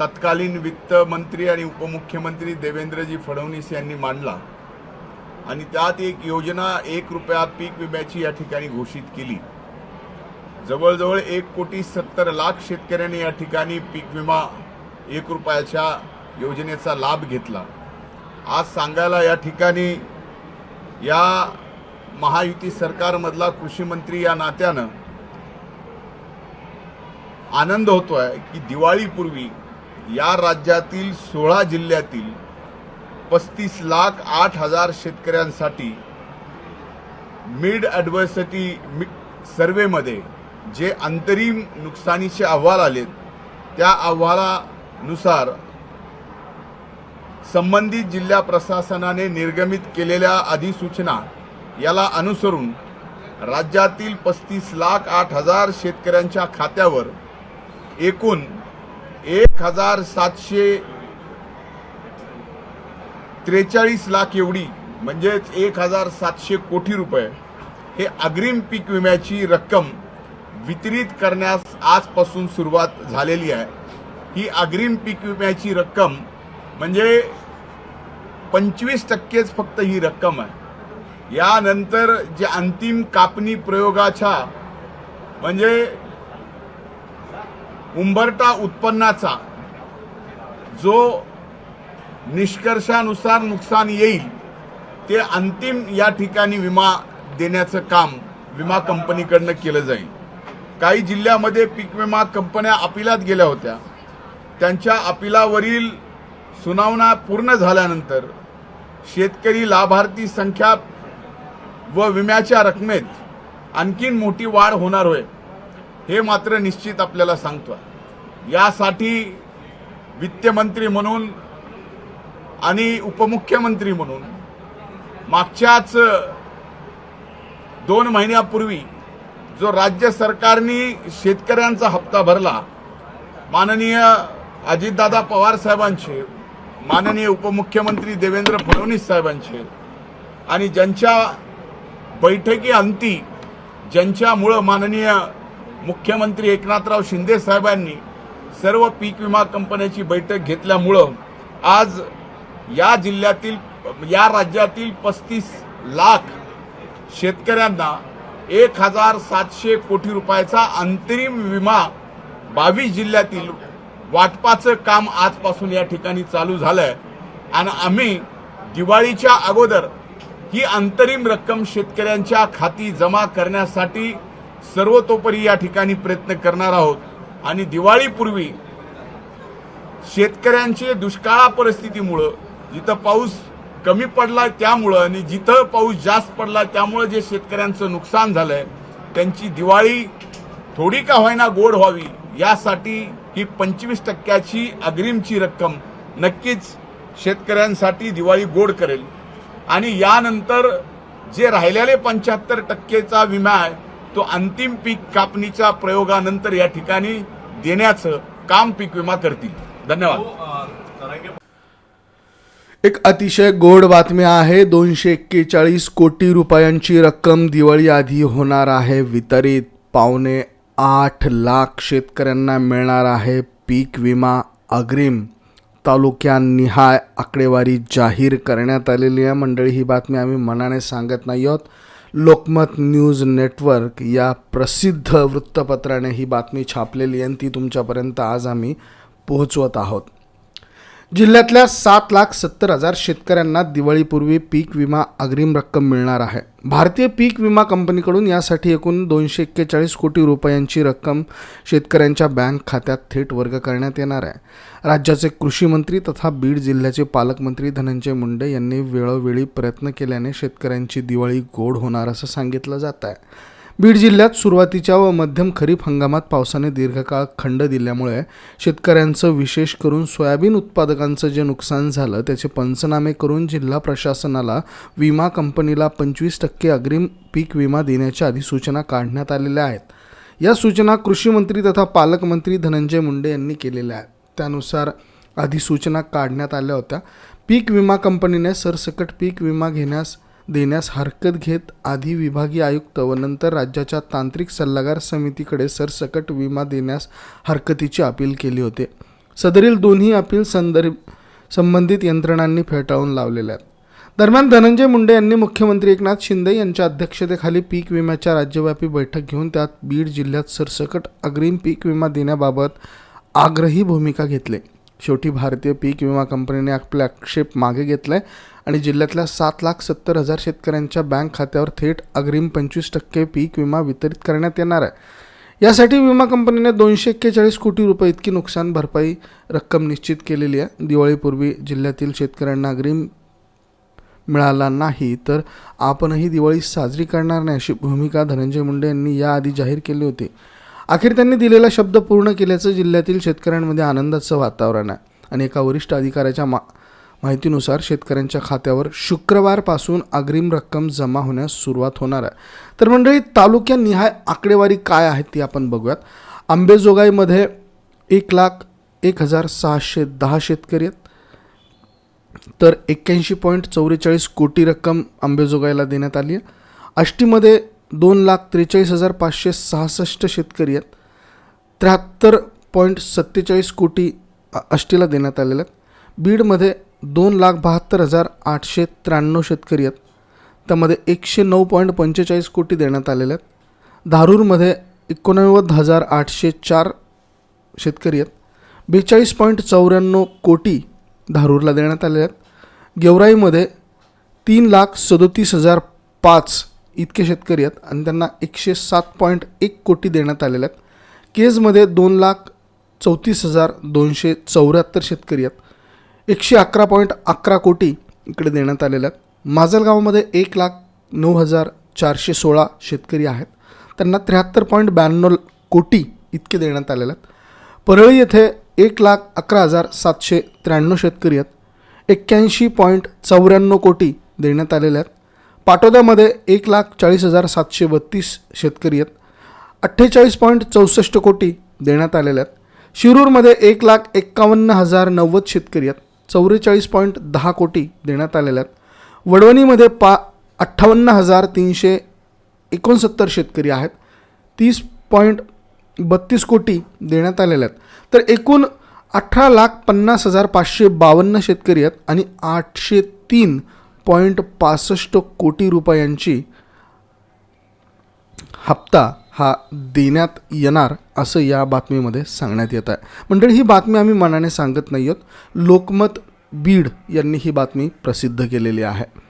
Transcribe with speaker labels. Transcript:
Speaker 1: तत्कालीन वित्त मंत्री आणि उपमुख्यमंत्री देवेंद्रजी फडणवीस यांनी मांडला. आणि त्यात एक योजना एक रुपया पीक विम्याची या ठिकाणी घोषित केली. जवळजवळ एक कोटी सत्तर लाख शेतकऱ्यांनी या ठिकाणी पीक विमा एक रुपयाच्या योजनेचा लाभ घेतला. आज सांगायला या ठिकाणी या महायुती सरकारमधला कृषी मंत्री या नात्यानं आनंद होतो आहे की दिवाळीपूर्वी या राज्यातील सोळा जिल्ह्यातील पस्तीस लाख आठ हजार शेतकऱ्यांसाठी मिड ॲडव्हर्सिटी मि सर्वेमध्ये जे अंतरिम नुकसानीचे अहवाल आलेत त्या अहवालानुसार संबंधित जिल्हा प्रशासनाने निर्गमित केलेल्या अधिसूचना याला अनुसरून राज्यातील पस्तीस लाख आठ हजार शेतकऱ्यांच्या खात्यावर एकूण एक हजार सातशे त्रेचाळीस लाख एवढी म्हणजेच एक हजार सातशे कोटी रुपये हे अग्रिम पीक विम्याची रक्कम वितरित करण्यास आजपासून सुरुवात झालेली आहे. ही अग्रिम पीक विम्याची रक्कम म्हणजे पंचवीस टक्केच फक्त ही रक्कम आहे. यानंतर जे अंतिम कापणी प्रयोगाच्या म्हणजे उंबरटा उत्पन्नाचा जो निष्कर्षानुसार नुकसान येईल ते अंतिम या ठिकाणी विमा देण्याचं काम विमा कंपनीकडनं केलं जाईल. काही जिल्ह्यामध्ये पीक विमा कंपन्या अपिलात गेल्या होत्या. त्यांच्या अपिलावरील सुनावणा पूर्ण झाल्यानंतर शेतकरी लाभार्थी संख्या व विम्याच्या रकमेत आणखीन मोठी वाढ होणार होय. हे मात्र निश्चित आपल्याला सांगतो यासाठी वित्तमंत्री म्हणून आणि उपमुख्यमंत्री म्हणून मागच्याच दोन महिन्यापूर्वी जो राज्य सरकारने शेतकऱ्यांचा हप्ता भरला माननीय अजितदादा पवार साहेबांचे माननीय उपमुख्यमंत्री देवेंद्र फडणवीस साहेबांचे आणि ज्यांच्या बैठकी अंती ज्यांच्यामुळं माननीय मुख्यमंत्री एकनाथराव शिंदे साहेबांनी सर्व पीक विमा कंपन्याची बैठक घेतल्यामुळं आज या जिल्ह्यातील या राज्यातील पस्तीस लाख शेतकऱ्यांना एक हजार सातशे कोटी रुपयाचा अंतरिम विमा बावीस जिल्ह्यातील वाटपाचं काम आजपासून या ठिकाणी चालू झालंय. आणि आम्ही दिवाळीच्या अगोदर ही अंतरिम रक्कम शेतकऱ्यांच्या खाती जमा करण्यासाठी सर्वतोपरी या ठिकाणी प्रयत्न करणार आहोत. आणि दिवाळीपूर्वी शेतकऱ्यांचे दुष्काळा परिस्थितीमुळं जिथं पाऊस कमी पडला त्यामुळं आणि जिथं पाऊस जास्त पडला त्यामुळं जे शेतकऱ्यांचं नुकसान झालंय त्यांची दिवाळी थोडी का होईना गोड व्हावी यासाठी ही पंचवीस टक्क्याची अग्रिमची रक्कम नक्कीच शेतकऱ्यांसाठी दिवाळी गोड करेल. आणि यानंतर जे राहिलेले पंच्याहत्तर टक्केचा विमा आहे तो अंतिम पीक कापणीच्या प्रयोगानंतर या ठिकाणी देण्याचं काम पीक विमा करतील. धन्यवाद.
Speaker 2: एक अतिशय गोड बातमी आहे. दोनशे एक्केचाळीस कोटी रुपयांची रक्कम दिवाळी आधी होणार आहे. वितरित पावणे आठ लाख शेतकऱ्यांना मिळणार आहे पीक विमा अग्रिम. तालुक्यानिहाय आकडेवारी जाहीर करण्यात आलेली आहे. मंडळी ही बातमी आम्ही मनाने सांगत नाही आहोत. लोकमत न्यूज नेटवर्क या प्रसिद्ध वृत्तपत्राने ही बातमी छापलेली आहे आणि ती तुमच्यापर्यंत आज आम्ही पोहोचवत आहोत. जिल्ह्यातल्या सात लाख सत्तर हजार शेतकऱ्यांना दिवाळीपूर्वी पीक विमा अग्रिम रक्कम मिळणार आहे. भारतीय पीक विमा कंपनीकडून यासाठी एकूण दोनशे एक्केचाळीस कोटी रुपयांची रक्कम शेतकऱ्यांच्या बँक खात्यात थेट वर्ग करण्यात येणार आहे. राज्याचे कृषी मंत्री तथा बीड जिल्ह्याचे पालकमंत्री धनंजय मुंडे यांनी वेळोवेळी प्रयत्न केल्याने शेतकऱ्यांची दिवाळी गोड होणार असं सांगितलं जात आहे. बीड जिल्ह्यात सुरुवातीच्या व मध्यम खरीप हंगामात पावसाने दीर्घकाळ खंड दिल्यामुळे शेतकऱ्यांचं विशेष करून सोयाबीन उत्पादकांचं जे नुकसान झालं त्याचे पंचनामे करून जिल्हा प्रशासनाला विमा कंपनीला पंचवीस टक्के अग्रिम पीक विमा देण्याच्या अधिसूचना काढण्यात आलेल्या आहेत. या सूचना कृषी मंत्री तथा पालकमंत्री धनंजय मुंडे यांनी केलेल्या आहेत. त्यानुसार अधिसूचना काढण्यात आल्या होत्या. पीक विमा कंपनीने सरसकट पीक विमा घेण्यास देण्यास हरकत घेत आधी विभागीय आयुक्त व नंतर राज्याच्या तांत्रिक सल्लागार समितीकडे सरसकट विमा देण्यास हरकतीची अपील केली होते. सदरील दोन्ही अपील संदर्भ संबंधित यंत्रणांनी फेटाळून लावलेल्या आहेत. दरम्यान धनंजय मुंडे यांनी मुख्यमंत्री एकनाथ शिंदे यांच्या अध्यक्षतेखाली पीक विम्याच्या राज्यव्यापी बैठक घेऊन त्यात बीड जिल्ह्यात सरसकट अग्रिम पीक विमा देण्याबाबत आग्रही भूमिका घेतली. शेवटी भारतीय पीक विमा कंपनीने आपले आक्षेप मागे घेतलाय आणि जिल्ह्यातल्या सात लाख सत्तर हजार शेतकऱ्यांच्या बँक खात्यावर थेट अग्रिम पंचवीस टक्के पीक विमा वितरित करण्यात येणार आहे. यासाठी विमा कंपनीने दोनशे एक्केचाळीस कोटी रुपये इतकी नुकसान भरपाई रक्कम निश्चित केलेली आहे. दिवाळीपूर्वी जिल्ह्यातील शेतकऱ्यांना अग्रिम मिळाला नाही तर आपणही दिवाळी साजरी करणार नाही अशी भूमिका धनंजय मुंडे यांनी याआधी जाहीर केली होती. अखेर त्यांनी दिलेला शब्द पूर्ण केल्याचं जिल्ह्यातील शेतकऱ्यांमध्ये आनंदाचं वातावरण आहे. आणि एका वरिष्ठ अधिकाऱ्याच्या मा माहितीनुसार शेतकऱ्यांच्या खात्यावर शुक्रवारपासून अग्रिम रक्कम जमा होण्यास सुरुवात होणार आहे. तर मंडळी तालुक्यानिहाय आकडेवारी काय आहे ती आपण बघूयात. आंबेजोगाईमध्ये एक लाख एक हजार सहाशे दहा शेतकरी आहेत. तर एक्क्याऐंशी पॉईंट चौवेचाळीस कोटी रक्कम आंबेजोगाईला देण्यात आली आहे. आष्टीमध्ये दोन लाख त्रेचाळीस हजार पाचशे सहासष्ट शेतकरी आहेत. त्र्याहत्तर पॉईंट सत्तेचाळीस कोटी आष्टीला देण्यात आलेल्या आहेत. बीडमध्ये दोन लाख बहात्तर हजार आठशे त्र्याण्णव शेतकरी आहेत. त्यामध्ये एकशे नऊ पॉईंट पंचेचाळीस कोटी देण्यात आलेले आहेत. धारूरमध्ये एकोणनव्वद हजार आठशे चार शेतकरी आहेत. बेचाळीस पॉईंट चौऱ्याण्णव कोटी धारूरला देण्यात आलेल्या आहेत. गेवराईमध्ये तीन लाख सदोतीस हजार पाच इतके शेतकरी आहेत आणि त्यांना एकशे सात पॉईंट एक कोटी देण्यात आलेले आहेत. केजमध्ये दोन लाख चौतीस हजार दोनशे चौऱ्याहत्तर शेतकरी आहेत. एकशे अकरा पॉईंट अकरा कोटी इकडे देण्यात आलेल्या आहेत माजलगावमध्ये एक लाख नऊ हजार चारशे सोळा शेतकरी आहेत. त्यांना त्र्याहत्तर पॉईंट ब्याण्णव कोटी इतके देण्यात आलेले आहेत. परळी येथे एक लाख अकरा हजार सातशे त्र्याण्णव शेतकरी आहेत. एक्क्याऐंशी पॉईंट चौऱ्याण्णव कोटी देण्यात आलेले आहेत. पाटोद्यामध्ये एक लाख चाळीस हजार सातशे बत्तीस शेतकरी आहेत. अठ्ठेचाळीस पॉईंट चौसष्ट कोटी देण्यात आलेले आहेत. शिरूरमध्ये एक लाख एक्कावन्न हजार नव्वद शेतकरी आहेत. चौवेचाळीस पॉईंट दहा कोटी देण्यात आलेल्या आहेत. वडवणीमध्ये पा अठ्ठावन्न हजार तीनशे एकोणसत्तर शेतकरी आहेत. तीस पॉईंट बत्तीस कोटी देण्यात आलेल्या आहेत. तर एकूण अठरा लाख पन्नास हजार पाचशे बावन्न शेतकरी आहेत आणि आठशे तीन पॉईंट पासष्ट कोटी रुपयांची हप्ता हा देण्यात येणार असं या बातमीमध्ये सांगण्यात येत आहे. मंडळी ही बातमी आम्ही मनाने सांगत नाही आहोत. लोकमत बीड यांनी ही बातमी प्रसिद्ध केलेली आहे.